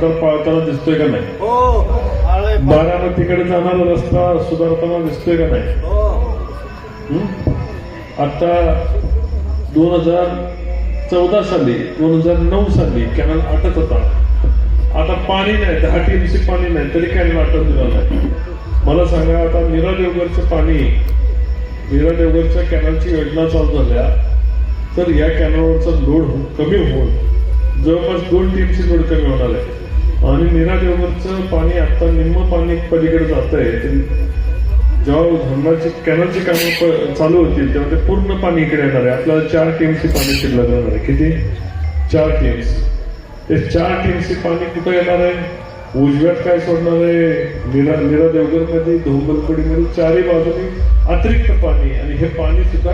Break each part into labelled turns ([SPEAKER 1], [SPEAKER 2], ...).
[SPEAKER 1] सरकार पाळताना दिसतोय का नाही?
[SPEAKER 2] हो.
[SPEAKER 1] बारामतीकडे जाणारा रस्ता सुधारताना दिसतोय का नाही?
[SPEAKER 2] हो?
[SPEAKER 1] आता दोन हजार चौदा साली दोन हजार नऊ साली कॅनल आटत होता. आता पाणी नाही दहा टीएमसी पाणी नाही तरी कॅनल आटत दिला नाही मला सांगा आता नीरा देवगरचं पाणी नीरा देवगरच्या कॅनलची योजना चालू झाल्या तर या कॅनलवरचा लोड कमी होऊन जवळपास दोन टीएमसी लोड कमी होणार आहे. आणि नीरा देवगरचं पाणी आता निम्म पाणी पलीकडे जात आहे जेव्हा धरणाची कॅनलची कामं प- चालू होतील तेव्हा ते पूर्ण पाणी इकडे येणार आहे. आपल्याला चार टीएमसी पाणी शिल्लक राहणार आहे. किती? चार टीम्स ते चार टीएमसी पाणी कुठं येणार आहे? उजव्यात काय सोडणार आहे? निरा निरा देवगरमध्ये धोंबलपडीमध्ये चारही बाजूने अतिरिक्त पाणी. आणि हे पाणी सुद्धा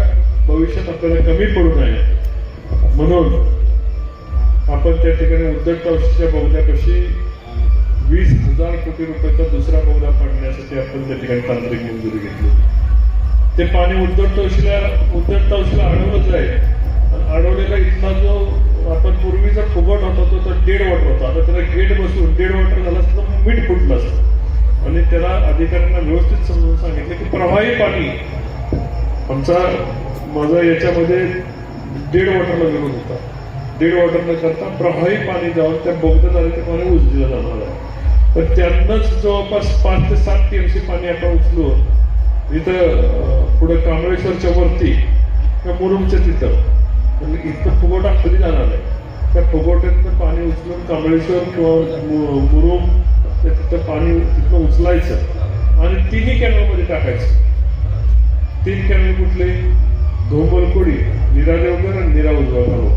[SPEAKER 1] भविष्यात आपल्याला कमी पडू नये. म्हणून आपण त्या ठिकाणी उद्धव औषधीच्या बोगद्यापाशी वीस हजार कोटी रुपयाचा दुसरा बोगदा पडण्यासाठी आपण त्या ठिकाणी तांत्रिक मंजुरी घेतली. ते पाणी उद्धट तवशीला उद्धट तवशीला अडवलंच आहे अडवलेला इथला जो आपण पूर्वीचा फुगट होता तो तर डेड वॉटर होता. आता त्याला गेट बसून डेड वॉटर झालं असतं तर मीठ फुटलं असतं. आणि त्याला अधिकाऱ्यांना व्यवस्थित समजून सांगितलं की प्रवाही पाणी आमचा माझा याच्यामध्ये दीड वॉटरला विरोध होता. दीड वॉटर न करता प्रवाही पाणी जाऊन त्या बोगद्याद्वारे ते पाणी उजलं जाणार आहे. पण त्यांनाच जवळपास पाच ते सात टीएमसी पाणी आता उचलून इथं पुढे कांबळेश्वरच्या वरती किंवा मुरुमच्या तिथं इथं फुगोटा खाली जाणार आहे त्या फुगोट्यातनं पाणी उचलून कांबळेश्वर किंवा मुरुम त्या तिथं पाणी तिथं उचलायचं आणि तिन्ही कॅनलमध्ये टाकायचं तीन कॅनल कुठले धोंबलकोडी निरा देवगर आणि निरा उजवा घालू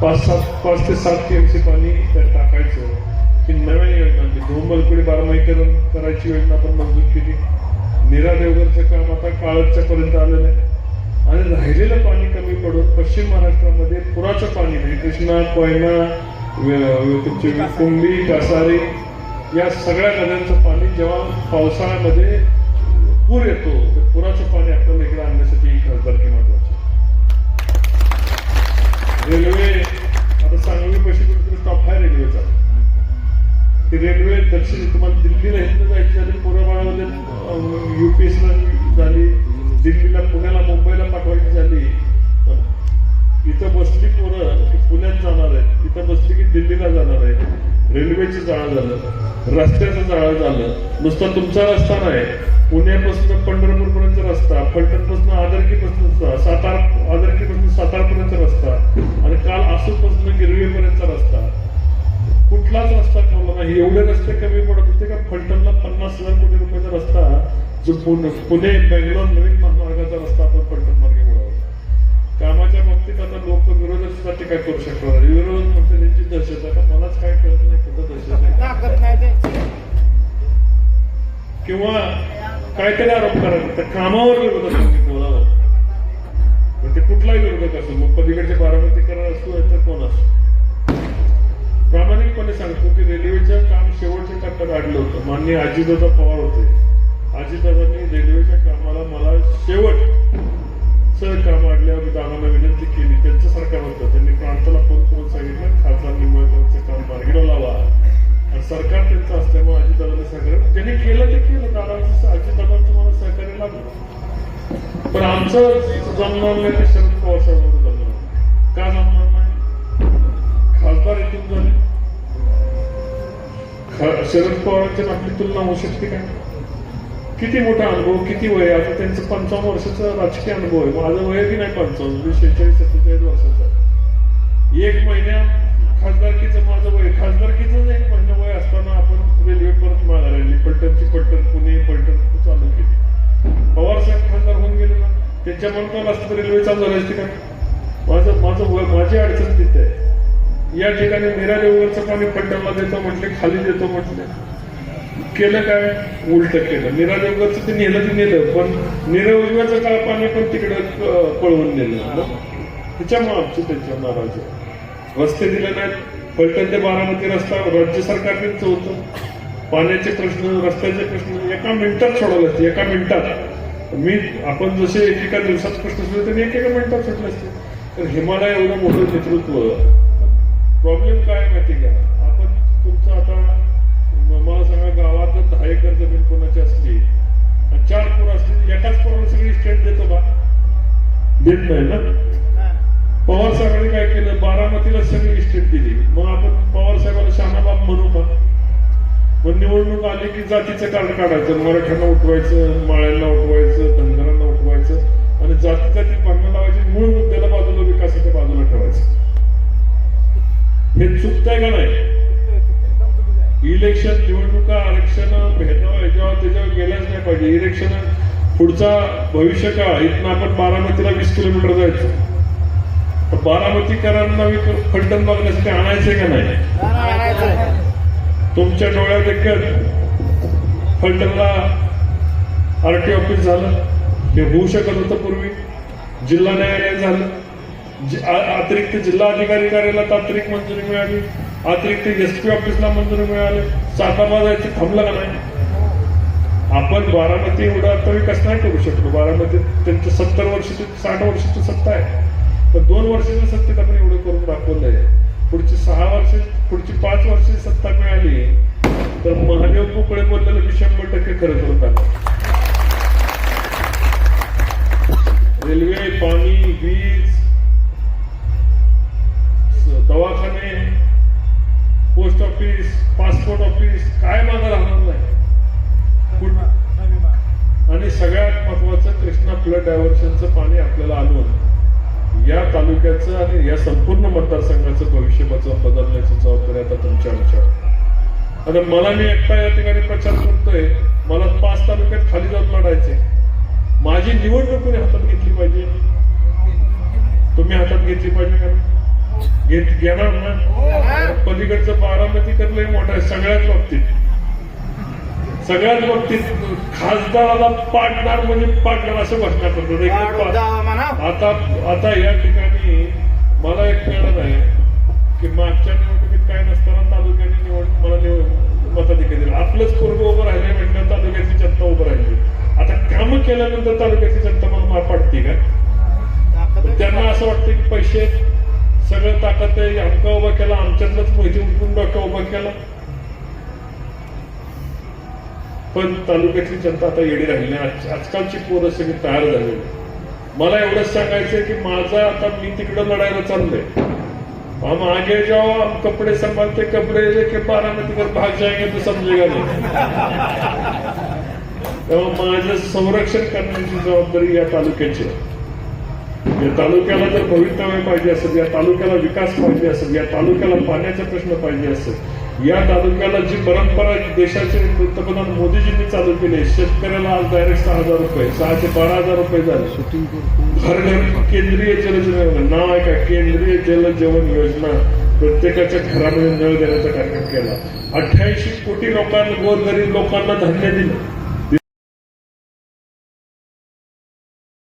[SPEAKER 1] पाच सात पाच ते सात टीएमसी पाणी त्यात टाकायचं ही नव्या योजना धोंबलकोडी बारामाहीकरण करायची योजना आपण मंजूर केली. निरा देवगडचं काम आता काळच्यापर्यंत आलेलं आहे. आणि राहिलेलं पाणी कमी पडून पश्चिम महाराष्ट्रामध्ये पुराचं पाणी म्हणजे कृष्णा कोयना कुंभी कासारी या सगळ्या नद्यांचं पाणी जेव्हा पावसाळ्यामध्ये पूर येतो ते पुराचं पाणी आपल्याला इकडे आणण्यासाठी खासदारकी महत्वाची रेल्वे आता सांगली पैसे कुठेतरी स्टॉप आहे रेल्वेचा. ती रेल्वे दक्षिण तुम्हाला दिल्लीला हिंदू जायची झाली पी युपीएसला झाली दिल्लीला पुण्याला मुंबईला पाठवायची झाली. इथं बसली पोरं की पुण्यात जाणार आहे इथं बसली की दिल्लीला जाणार आहे रेल्वेचं जाळं झालं रस्त्याचं जाळं झालं. नुसता तुमचा रस्ता नाही पुण्यापासून पंढरपूरपर्यंत रस्ता फलटणपासून आदरकीपासून सातारा आदरकीपासून सातारापर्यंत रस्ता आणि काल आसूपासून गिरवीपर्यंतचा रस्ता. कुठलाच रस्ता ठेवला नाही. एवढे रस्ते कमी पडत होते का फलटणला पन्नास हजार कोटी रुपयाचा रस्ता जो पुणे पुणे बेंगलोर नवीन महामार्गाचा रस्ता आपण फलटण मार्गे मिळवला कामाच्या बाबतीत आता लोक सुद्धा टीका करू शकतात विरोध म्हणजे त्यांची दहशत आता मलाच काय कळत नाही कुठं दहशत किंवा काहीतरी आरोप करायचा त्या कामावर विरोधक तुम्ही बोलावं ते कुठलाही विरोधक असो मग पलीकडचे बारामतीकर असो तर कोण असो? प्रामाणिकपणे सांगतो की रेल्वेचं काम शेवटच्या टप्प्यात आणलं होतं. माननीय अजितदादा पवार होते. अजितदादांनी रेल्वेच्या कामाला मला शेवट सर काम आणल्यावर दादांना विनंती केली. त्यांचं सरकार होतं. त्यांनी प्रांताला फोन करून सांगितलं खासदार निंबाळकरचं काम मार्गीला लावा. आणि सरकार त्यांचं असल्यामुळे अजितदादांनी सहकार्य त्यांनी केलं ते केलं. दादांचं अजितदादांचं मला सहकार्य लागलं. पण आमचं जमणार नाही शरद पवार साहेब शरद पवारांच्या आपली तुलना होऊ शकते का? किती मोठा अनुभव किती वय? आता त्यांचं पंचावन्न वर्षाचा राजकीय अनुभव आहे. माझं वय की नाही पंचावन्न मी शेहेचाळीस सत्तेचाळीस वर्षाचा. एक महिन्या खासदारकीचं माझं वय खासदारकीचं एक महिना वय असताना आपण रेल्वे परत मागा राहिली पलटणची पलटण पुणे पलटण चालू केली. पवार साहेब खासदार होऊन गेले ना? त्यांच्या मनात असतं रेल्वे चालू झाली असते का? माझं माझं वय माझी अडचण तिथे आहे. या ठिकाणी निरा देवगरचं पाणी पलटणला देतो म्हटले खाली देतो म्हटले. केलं काय? उलट केलं. निरा देवगरचं ते नेलं ते नेलं पण निरा काळ पाणी पण तिकडे पळवून नेलं. त्याच्या त्याच्यामुळे त्यांच्या त्यांच्यावर नाराज रस्ते दिले नाहीत. फलटण ते बारामती रस्ता राज्य सरकारनेच होतं पाण्याचे प्रश्न रस्त्याचे प्रश्न एका मिनिटात सोडवले असते एका मिनिटात. मी आपण जसे एकेका दिवसात प्रश्न सोडले तरी एकेका मिनिटात सोडले असते. तर हिमालय एवढं मोठं नेतृत्व प्रॉब्लेम काय माहिती का? आपण तुमचं आता मला सांगा गावात जर दहा एकर जमीन कोणाची असली चार पोर असली एकाच पूर सगळी स्टेट देतो का? देत नाही ना? पवार साहेबांनी काय केलं? बारामतीला सगळी स्टेट दिली. मग आपण पवार साहेबांना शानाबाब म्हणू का? मग निवडणूक आली की जातीचं कार्ड काढायचं मराठ्यांना उठवायचं माळ्यांना उठवायचं धनगरांना उठवायचं आणि जातीचा ती भांडणं लावायची मूळ मुद्द्याला बाजूला आहे का नाही? इलेक्शन निवडणुका आरक्षण भेदभाव याच्यावर त्याच्यावर गेल्याच नाही पाहिजे. इलेक्शन पुढचा भविष्य काळ इथनं आपण बारामतीला वीस किलोमीटर जायचं. तर बारामतीकरांना विक- फलटण बघण्यासाठी आणायचंय का नाही? तुमच्या डोळ्यात देखत फलटणला आरटी ऑफिस झालं. हे होऊ शकत होतं पूर्वी. जिल्हा न्यायालय झालं. अतिरिक्त जिल्हा अधिकारी कार्यालयात अतिरिक्त मंजुरी मिळाली. अतिरिक्त एस पी ऑफिसला मंजुरी मिळाली. सातारला जायचं थांबलं का नाही? आपण बारामती एवढा आता विकास नाही करू शकलो. बारामती त्यांचं सत्तर वर्षाची साठ वर्षाची सत्ता आहे. पण दोन वर्षाच्या सत्तेत आपण एवढं करून दाखवलंय पुढची सहा वर्ष पुढची पाच वर्षाची सत्ता मिळाली तर महादेव पोकळे बोललेलं मी शंभर टक्के खरं करतात रेल्वे पाणी वीज दवाखाने पोस्ट ऑफिस पासपोर्ट ऑफिस काय मागं राहणार नाही. आणि सगळ्यात महत्वाचं कृष्णा फ्लड डायव्हर्शनचं पाणी आपल्याला आणून या तालुक्याचं आणि या संपूर्ण मतदारसंघाचं भविष्य बदलण्याची जबाबदारी आता तुमच्या आमच्यावर आता मला मी एकटा या ठिकाणी प्रचार करतोय. मला पाच तालुक्यात खाली जाऊन लढायचे माझी निवडणूक हातात घेतली पाहिजे. तुम्ही हातात घेतली पाहिजे का? घेणार ना? पलीकडचं बारामती करलंय मोठं आहे सगळ्याच बाबतीत. सगळ्याच बाबतीत खासदाराला पाडणार म्हणजे पाडणार असं घोषणा करतो एकदम पा- आता आता या ठिकाणी मला एक कळलं आहे की मागच्या निवडणुकीत काय नसताना तालुक्याने निवडणूक मला मताधिकारी दिलं. आपलंच पूर्व उभं राहिले म्हटलं तालुक्याची जनता उभं राहिली. आता कामं केल्यानंतर तालुक्याची जनता मला मार पाडते का? त्यांना असं वाटतं की पैसे सगळं ताकद आहे. आमका उभा केला आमच्यातलंच पैसे उठून डॉक्टर उभा केला. पण तालुक्यातली जनता आता येडी राहिली आजकालची पोरं सगळी तयार झालेली मला एवढंच सांगायचंय की माझा आता मी तिकडं लढायला चाललंय. हम आगे जाओ हम कपडे संभालते कपडे लेके बारामतीवर भाग जाएंगे तो समजेगा नहीं? तेव्हा माझं संरक्षण करण्याची जबाबदारी या तालुक्याची आहे. या तालुक्याला जर भवितव्य पाहिजे असेल या तालुक्याला विकास पाहिजे असेल या तालुक्याला पाण्याचा प्रश्न पाहिजे असेल या तालुक्याला जी परंपरा देशाचे पंतप्रधान मोदीजींनी चालू केली शेतकऱ्याला आज डायरेक्ट सहा हजार रुपये सहाशे बारा हजार रुपये झाले. घर घर केंद्रीय जल नाव आहे का? केंद्रीय जल जीवन योजना प्रत्येकाच्या घरामध्ये नळ देण्याचा कार्यक्रम केला. अठ्ठ्याऐंशी कोटी लोकांना गोरगरीब लोकांना धान्य दिलं.